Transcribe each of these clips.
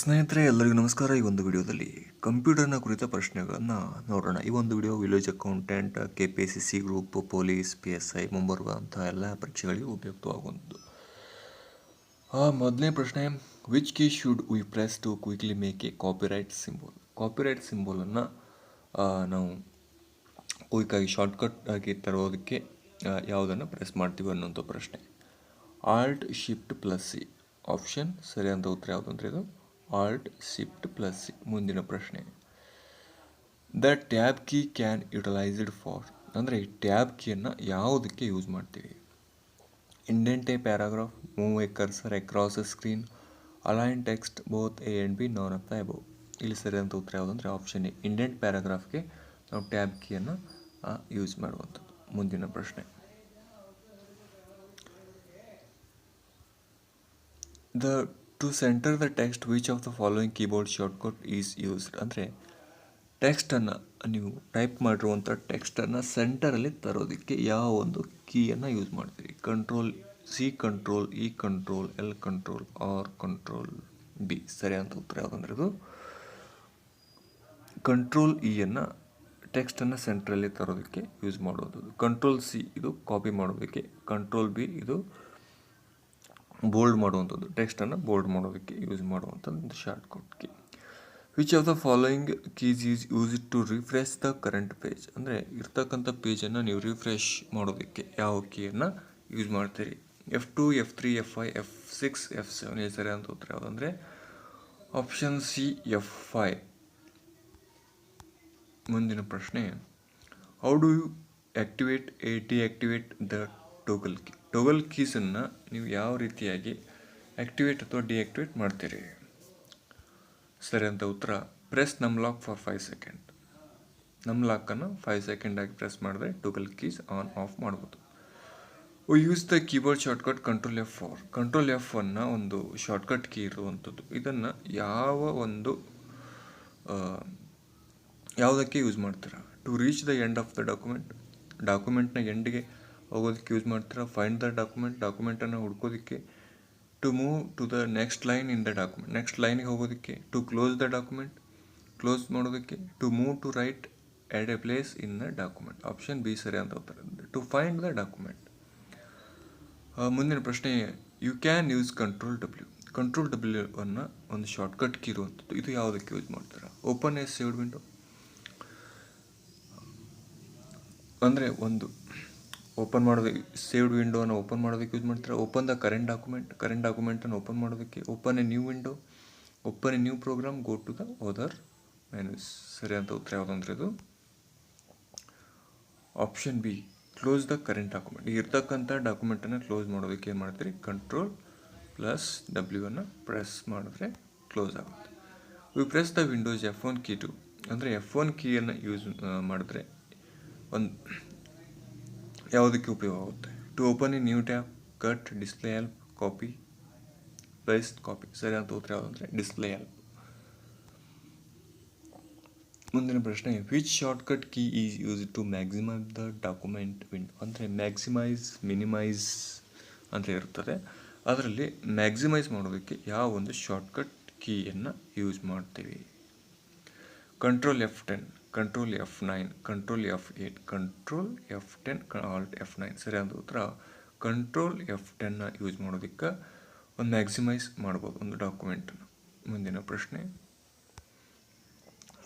ಸ್ನೇಹಿತರೆ, ಎಲ್ಲರಿಗೂ ನಮಸ್ಕಾರ. ಈ ಒಂದು ವಿಡಿಯೋದಲ್ಲಿ ಕಂಪ್ಯೂಟರ್ನ ಕುರಿತ ಪ್ರಶ್ನೆಗಳನ್ನು ನೋಡೋಣ. ಈ ಒಂದು video village accountant K P C C group, police, P S I ಮುಂಬರುವಂತಹ ಎಲ್ಲ ಪರೀಕ್ಷೆಗಳಿಗೆ ಉಪಯುಕ್ತವಾಗುವಂಥದ್ದು. ಮೊದಲನೇ ಪ್ರಶ್ನೆ which key should we press to quickly make a copyright symbol copyright ಸಿಂಬಲನ್ನು ನಾವು ಕ್ವಿಕ್ಕಾಗಿ ಶಾರ್ಟ್ಕಟ್ ಆಗಿ ತರೋದಕ್ಕೆ ಯಾವುದನ್ನು ಪ್ರೆಸ್ ಮಾಡ್ತೀವಿ ಅನ್ನೋಂಥ ಪ್ರಶ್ನೆ. Alt shift plus C option ಸರಿಯಾದ ಉತ್ತರ ಯಾವುದು ಅಂದರೆ ಇದು ಆಲ್ಟ್ ಶಿಫ್ಟ್ ಪ್ಲಸ್ ಸಿ ಮುಂದಿನ ಪ್ರಶ್ನೆ. The tab key can utilised for ಅಂದರೆ ಈ ಟ್ಯಾಬ್ ಕೀಯನ್ನು ಯಾವುದಕ್ಕೆ ಯೂಸ್ ಮಾಡ್ತೀವಿ? Indent a paragraph move a cursor across a screen align text both A and B none of the above ಇಲ್ಲಿ ಸರಿಯಾದ ಉತ್ತರ ಯಾವುದಂದರೆ ಆಪ್ಷನ್ ಎ ಇಂಡೆಂಟ್ ಪ್ಯಾರಾಗ್ರಾಫ್ಗೆ ನಾವು ಟ್ಯಾಬ್ ಕೀಯನ್ನು ಯೂಸ್ ಮಾಡುವಂಥದ್ದು. ಮುಂದಿನ ಪ್ರಶ್ನೆ. The to centre the text which of the following keyboard shortcut is used ಅಂದರೆ ಟೆಕ್ಸ್ಟನ್ನು ನೀವು ಟೈಪ್ ಮಾಡಿರುವಂಥ ಟೆಕ್ಸ್ಟನ್ನು ಸೆಂಟರಲ್ಲಿ ತರೋದಕ್ಕೆ ಯಾವ ಒಂದು ಕೀಯನ್ನು ಯೂಸ್ ಮಾಡ್ತೀರಿ? Control C control E control L control R control B ಸರಿಯಾದ ಉತ್ತರ ಯಾವುದಂದ್ರೆ ಇದು? ಕಂಟ್ರೋಲ್ ಇಯನ್ನು ಟೆಕ್ಸ್ಟನ್ನು ಸೆಂಟ್ರಲ್ಲಿ ತರೋದಕ್ಕೆ ಯೂಸ್ ಮಾಡೋದು. ಕಂಟ್ರೋಲ್ ಸಿ ಇದು ಕಾಪಿ ಮಾಡೋದಕ್ಕೆ. ಕಂಟ್ರೋಲ್ ಬಿ ಇದು ಬೋಲ್ಡ್ ಮಾಡುವಂಥದ್ದು ಟೆಕ್ಸ್ಟನ್ನು ಬೋಲ್ಡ್ ಮಾಡೋದಕ್ಕೆ ಯೂಸ್ ಮಾಡುವಂಥದ್ದು ಒಂದು shortcut key which of the following keys is use to refresh the current page ಅಂದರೆ ಇರ್ತಕ್ಕಂಥ ಪೇಜನ್ನು ನೀವು ರಿಫ್ರೆಶ್ ಮಾಡೋದಕ್ಕೆ ಯಾವ ಕೀಯನ್ನು ಯೂಸ್ ಮಾಡ್ತೀರಿ? F two F three F I F six F seven ಈ ಸರಿ ಅಂತ ಉತ್ತರ ಯಾವುದಂದರೆ ಆಪ್ಷನ್ ಸಿ ಎಫ್ ಫೈ ಮುಂದಿನ ಪ್ರಶ್ನೆ how do you activate a deactivate the toggle key, toggle ಕೀಸನ್ನು ನೀವು ಯಾವ ರೀತಿಯಾಗಿ ಆ್ಯಕ್ಟಿವೇಟ್ ಅಥವಾ ಡಿಆಕ್ಟಿವೇಟ್ ಮಾಡ್ತೀರಿ? ಸರಿ ಅಂತ ಉತ್ತರ, ಪ್ರೆಸ್ ನಮ್ ಲಾಕ್ ಫಾರ್ ಫೈವ್ ಸೆಕೆಂಡ್. ನಮ್ ಲಾಕನ್ನು ಫೈವ್ ಸೆಕೆಂಡಾಗಿ ಪ್ರೆಸ್ ಮಾಡಿದ್ರೆ ಟೋಗಲ್ ಕೀಸ್ ಆನ್, ಆಫ್ ಮಾಡ್ಬೋದು. Use the keyboard shortcut control F four control F ಅನ್ನು ಒಂದು ಶಾರ್ಟ್ಕಟ್ ಕೀ ಇರುವಂಥದ್ದು. ಇದನ್ನು ಯಾವ ಒಂದು ಯಾವುದಕ್ಕೆ ಯೂಸ್ ಮಾಡ್ತೀರಾ? To reach the end of the document ಡಾಕ್ಯುಮೆಂಟ್ನ ಎಂಡ್ಗೆ ಹೋಗೋದಕ್ಕೆ ಯೂಸ್ ಮಾಡ್ತೀರಾ? ಫೈಂಡ್ ದ ಡಾಕ್ಯುಮೆಂಟ್ ಡಾಕ್ಯುಮೆಂಟನ್ನು ಹುಡ್ಕೋದಕ್ಕೆ to move to the next line in the document next ಲೈನಿಗೆ ಹೋಗೋದಕ್ಕೆ to close the document close ಮಾಡೋದಕ್ಕೆ to move to right at a place in the document option B ಸರಿ ಅಂತ ಹೋಗ್ತಾರೆ to find the document ಮುಂದಿನ ಪ್ರಶ್ನೆ you can use control W control W ಅನ್ನು ಒಂದು shortcut key ಇರುವಂಥದ್ದು. ಇದು ಯಾವುದಕ್ಕೆ ಯೂಸ್ ಮಾಡ್ತಾರೆ? ಓಪನ್ ಎಸ್ ಸೇವ್ಡ್ ವಿಂಡೋ ಅಂದರೆ ಒಂದು ಓಪನ್ ಮಾಡೋದಕ್ಕೆ ಸೇವ್ಡ್ ವಿಂಡೋನ ಓಪನ್ ಮಾಡೋದಕ್ಕೆ ಯೂಸ್ ಮಾಡ್ತಾರೆ? Open the current document current ಡಾಕ್ಯುಮೆಂಟನ್ನು ಓಪನ್ ಮಾಡೋದಕ್ಕೆ open a new window open a new program go to the other menus ಸರಿ ಅಂತ ಉತ್ತರ ಯಾವುದಂದ್ರೆ ಇದು? Option B close the current document ಇರ್ತಕ್ಕಂಥ ಡಾಕ್ಯುಮೆಂಟನ್ನು ಕ್ಲೋಸ್ ಮಾಡೋದಕ್ಕೆ ಏನು ಮಾಡ್ತೀರಿ? ಕಂಟ್ರೋಲ್ ಪ್ಲಸ್ ಡಬ್ಲ್ಯೂ ಅನ್ನು ಪ್ರೆಸ್ ಮಾಡಿದ್ರೆ ಕ್ಲೋಸ್ ಆಗುತ್ತೆ. We press the Windows F one key to ಅಂದರೆ ಎಫ್ ಒನ್ ಕೀಯನ್ನು ಯೂಸ್ ಮಾಡಿದ್ರೆ ಒಂದು ಯಾವುದಕ್ಕೆ ಉಪಯೋಗ ಆಗುತ್ತೆ. To open a new tab cut display help copy place copy ಸರಿ, ಅಂತ ಉತ್ತರ ಯಾವುದಂದರೆ ಡಿಸ್ಪ್ಲೇ ಹೆಲ್ಪ್ ಮುಂದಿನ ಪ್ರಶ್ನೆ which shortcut key is use to maximise the document window ಅಂದರೆ ಮ್ಯಾಕ್ಸಿಮೈಸ್ ಮಿನಿಮೈಸ್ ಅಂತ ಇರ್ತದೆ ಅದರಲ್ಲಿ ಮ್ಯಾಕ್ಸಿಮೈಸ್ ಮಾಡೋದಕ್ಕೆ ಯಾವ ಒಂದು ಶಾರ್ಟ್ಕಟ್ ಕೀಯನ್ನು ಯೂಸ್ ಮಾಡ್ತೀವಿ? Control F ten control F nine control F eight control F ten alt F nine ಸರಿಯಾದ ಉತ್ತರ. ಕಂಟ್ರೋಲ್ ಎಫ್ ಟೆನ್ನ ಯೂಸ್ ಮಾಡೋದಕ್ಕೆ ಒಂದು ಮ್ಯಾಕ್ಸಿಮೈಸ್ ಮಾಡ್ಬೋದು, ಒಂದು ಡಾಕ್ಯುಮೆಂಟ್ ಮುಂದಿನ ಪ್ರಶ್ನೆ.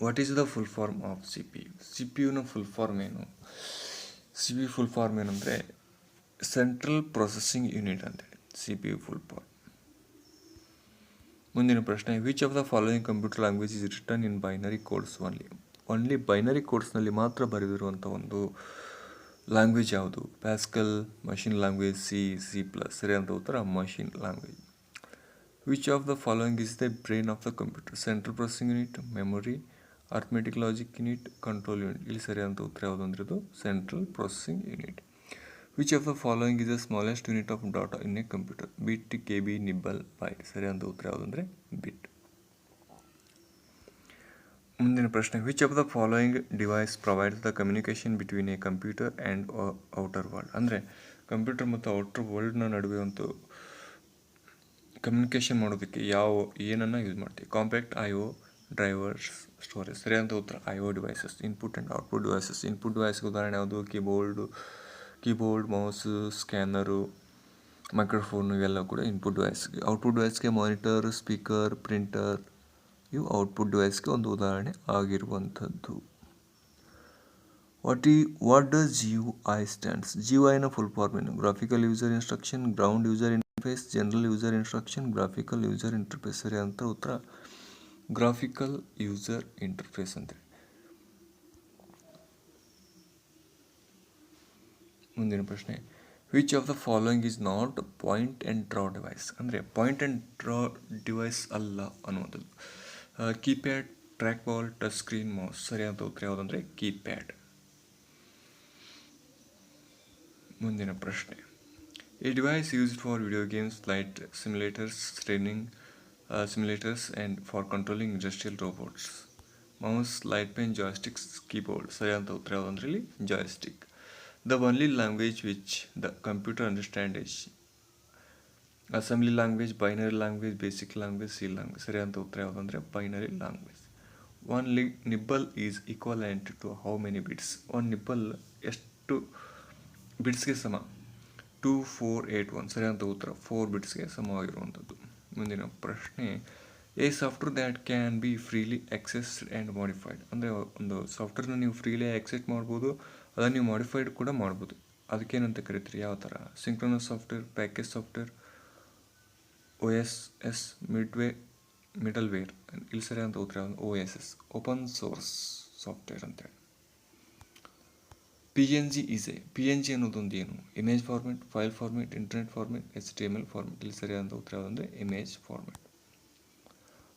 What is the full form of C P U C P ಯುನ full form ಏನು? C P full form ಏನಂದರೆ ಸೆಂಟ್ರಲ್ ಪ್ರೊಸೆಸಿಂಗ್ ಯೂನಿಟ್ ಅಂತೇಳಿ C P U full form ಮುಂದಿನ ಪ್ರಶ್ನೆ which of the following computer language is written in binary codes only only binary ಕೋಡ್ಸ್ನಲ್ಲಿ ಮಾತ್ರ ಬರೆದಿರುವಂಥ ಒಂದು language ಯಾವುದು? Pascal machine language C C plus ಸರಿ ಅಂತ ಉತ್ತರ machine language which of the following is the brain of the computer central processing unit memory arithmetic logic unit control unit ಇಲ್ಲಿ ಸರಿಯಾದಂಥ ಉತ್ತರ ಯಾವುದು ಅಂದರೆ ಇದು central processing unit which of the following is the smallest unit of data in a computer bit K B nibble byte ಸರಿಯಾದ ಉತ್ತರ ಯಾವುದಂದರೆ bit ಮುಂದಿನ ಪ್ರಶ್ನೆ which of the following device provides the communication between a computer and outer world ಅಂದರೆ computer ಮತ್ತು outer ವರ್ಲ್ಡ್ನ ನಡುವೆ ಒಂದು ಕಮ್ಯುನಿಕೇಷನ್ ಮಾಡೋದಕ್ಕೆ ಯಾವ, ಏನನ್ನು ಯೂಸ್ ಮಾಡ್ತೀವಿ? Compact I O drivers storage ಸರಿಯಾದ ಉತ್ತರ I O devices input and output devices input ಡಿವೈಸ್ಗೆ ಉದಾಹರಣೆ ಯಾವುದು? Keyboard keyboard mouse scanner microphone ಇವೆಲ್ಲ ಕೂಡ ಇನ್ಪುಟ್ ಡಿವೈಸ್ಗೆ ಔಟ್ಪುಟ್ ಡಿವೈಸ್ಗೆ ಮಾನಿಟರ್ ಸ್ಪೀಕರ್ ಪ್ರಿಂಟರ್ ಇವು ಔಟ್ಪುಟ್ ಡಿವೈಸ್ಗೆ ಒಂದು ಉದಾಹರಣೆ ಆಗಿರುವಂಥದ್ದು. ವಾಟ್ ಈ what does G U I stands G U ಐನ ಫುಲ್ ಫಾರ್ಮ್ ಏನು? Graphical user instruction ground user interface general user instruction graphical user interface ಸರಿ, ಅಂತ ಉತ್ತರ. ಗ್ರಾಫಿಕಲ್ ಯೂಸರ್ ಇಂಟರ್ಫೇಸ್ ಅಂತೇಳಿ ಮುಂದಿನ ಪ್ರಶ್ನೆ. Which of the following is not point and draw device ಅಂದರೆ point and draw device ಅಲ್ಲ ಅನ್ನುವಂಥದ್ದು. Keypad track ball touch screen mouse ಸರಿಯಾದ ಉತ್ತರ ಯಾವುದಂದರೆ ಕೀಪ್ಯಾಡ್ ಮುಂದಿನ ಪ್ರಶ್ನೆ. A device used for video games light simulators training simulators and for controlling industrial robots mouse light pen joysticks keyboard ಸರಿಯಾದ ಉತ್ತರ ಯಾವುದಂದ್ರೆ ಇಲ್ಲಿ? Joystick the only language which the computer understand is assembly language binary language basic language C language ಸರಿಯಾದ ಉತ್ತರ ಯಾವುದಂದ್ರೆ binary language only nibble is equivalent to how many bits one nibble ಎಷ್ಟು ಬಿಟ್ಸ್ಗೆ ಸಮ? ಟೂ ಫೋರ್ ಏಯ್ಟ್ ಒನ್ ಸರಿಯಾದ ಉತ್ತರ. Four ಬಿಟ್ಸ್ಗೆ ಸಮವಾಗಿರುವಂಥದ್ದು. ಮುಂದಿನ ಪ್ರಶ್ನೆ. A software that can be freely accessed and modified ಅಂದರೆ ಒಂದು ಸಾಫ್ಟ್ವೇರ್ನ ನೀವು ಫ್ರೀಲಿ ಆಕ್ಸೆಸ್ ಮಾಡ್ಬೋದು, ಅದನ್ನು ನೀವು ಮಾಡಿಫೈಡ್ ಕೂಡ ಮಾಡ್ಬೋದು. ಅದಕ್ಕೇನಂತ ಕರಿತೀರಿ? ಯಾವ ಥರ synchronous software package software O S S midway middleware ಇಲ್ಲಿ ಸರಿ ಅಂತ ಉತ್ತರ O S S open source software ಅಂತೇಳಿ P N G is a P N G ಅನ್ನೋದೊಂದು ಏನು? Image format file format internet format H T M L format ಇಲ್ಲಿ ಅಂತ ಉತ್ತರ ಯಾವುದಂದರೆ ಇಮೇಜ್ ಫಾರ್ಮೆಟ್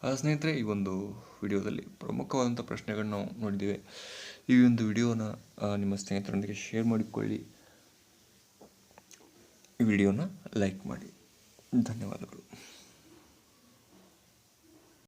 ಆ ಸ್ನೇಹಿತರೆ, ಈ ಒಂದು ವಿಡಿಯೋದಲ್ಲಿ ಪ್ರಮುಖವಾದಂಥ ಪ್ರಶ್ನೆಗಳನ್ನ ನಾವು ನೋಡಿದ್ದೇವೆ. ಈ ಒಂದು ವಿಡಿಯೋನ ನಿಮ್ಮ ಸ್ನೇಹಿತರೊಂದಿಗೆ ಶೇರ್ ಮಾಡಿಕೊಳ್ಳಿ. ಈ ವಿಡಿಯೋನ ಲೈಕ್ ಮಾಡಿ. ధన్యవాదములు